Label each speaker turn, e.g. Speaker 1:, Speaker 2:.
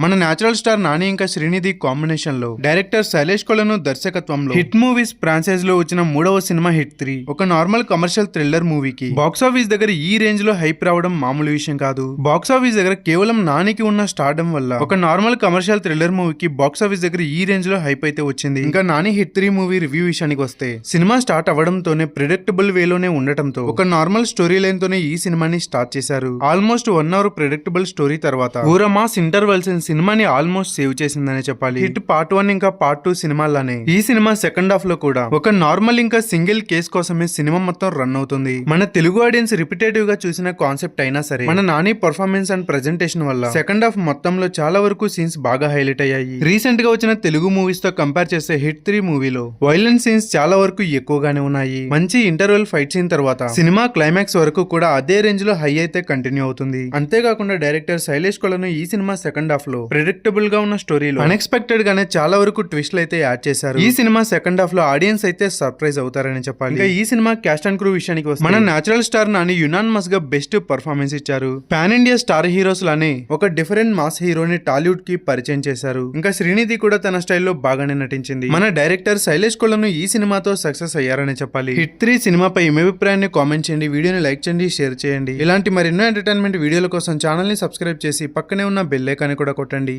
Speaker 1: మన natural star Nani ఇంకా శ్రీనిధి కాంబినేషన్లో. డైరెక్టర్ శైలేష్ కొలను దర్శకత్వంలో. హిట్ మూవీస్ ఫ్రాంచైజ్లో వచ్చిన మూడవ సినిమా హిట్ త్రీ ఒక నార్మల్ కమర్షియల్ థ్రిల్లర్ మూవీకి బాక్స్ ఆఫీస్ దగ్గర ఈ రేంజ్లో హైప్ రావడం మామూలు విషయం కాదు. బాక్స్ ఆఫీస్ దగ్గర కేవలం నానికి ఉన్న స్టార్డం వల్ల. ఒక నార్మల్ కమర్షియల్ థ్రిల్లర్ మూవీకి బాక్స్ ఆఫీస్ దగ్గర ఈ రేంజ్లో హైప్ అయితే వచ్చింది. ఇంకా Nani hit three movie review విషయానికి వస్తే సినిమా స్టార్ట్ అవ్వడంతోనే ప్రిడిక్టబుల్ వేలోనే ఉండటంతో ఒక నార్మల్ స్టోరీ లైన్ తోనే ఈ సినిమాని స్టార్ట్ చేశారు. Almost one hour predictable story తర్వాత ఊర మాస్ ఇంటర్వెల్స్ సినిమాని ఆల్మోస్ట్ సేవ్ చేసిందనే చెప్పాలి. హిట్ పార్ట్ వన్ ఇంకా పార్ట్ టూ సినిమాలానే ఈ సినిమా సెకండ్ హాఫ్లో కూడా. ఒక నార్మల్ ఇంకా సింగిల్ కేస్ కోసమే సినిమా మొత్తం రన్ అవుతుంది. మన తెలుగు ఆడియన్స్ రిపిటేటివ్గా చూసిన కాన్సెప్ట్ అయినా సరే మన నాని పర్ఫార్మెన్స్ అండ్ ప్రెజెంటేషన్ వల్ల సెకండ్ హాఫ్ మొత్తంలో చాలా వరకు సీన్స్ బాగా హైలైట్ అయ్యాయి. రీసెంట్గా వచ్చిన తెలుగు మూవీస్తో కంపేర్ చేస్తే హిట్ త్రీ మూవీలో వైలెన్స్ సీన్స్ చాలా వరకు ఎక్కువగానే ఉన్నాయి. మంచి ఇంటర్వెల్ ఫైట్ సీన్ తర్వాత సినిమా క్లైమాక్స్ వరకు కూడా అదే రేంజ్లో హై అయితే కంటిన్యూ అవుతుంది. అంతేకాకుండా డైరెక్టర్ శైలేష్ కొలను ఈ సినిమా సెకండ్ హాఫ్లో ప్రిడిక్టబుల్గా ఉన్న స్టోరీలో అన్ఎక్స్పెక్టెడ్ గానే చాలా వరకు ట్విస్ట్లు అయితే యాడ్ చేశారు. ఈ సినిమా సెకండ్ హాఫ్లో ఆడియన్స్ అయితే సర్ప్రైజ్ అవుతారని చెప్పాలి. ఇంకా ఈ సినిమా క్యాస్ట్ అండ్ క్రూ విషయానికి వస్తే మన నేచురల్ స్టార్ నాని యునానిమస్గా బెస్ట్ పర్ఫార్మెన్స్ ఇచ్చారు. పాన్ ఇండియా స్టార్ హీరోస్ లానే ఒక డిఫరెంట్ మాస్ హీరోని టాలీవుడ్కి పరిచయం చేశారు. ఇంకా శ్రీనిధి కూడా తన స్టైల్లో బాగానే నటించింది. మన డైరెక్టర్ శైలేష్ కొలను ఈ సినిమాతో సక్సెస్ అయ్యారని చెప్పాలి. హిట్ త్రీ సినిమాపై మీ అభిప్రాయాన్ని కామెంట్ చేయండి. వీడియోని లైక్ చేయండి షేర్ చేయండి. ఇలాంటి మరెన్నో ఎంటర్టైన్మెంట్ వీడియోల కోసం ఛానల్ని సబ్స్క్రైబ్ చేసి పక్కనే ఉన్న బెల్ ఐకాన్ని కూడా కొట్టండి.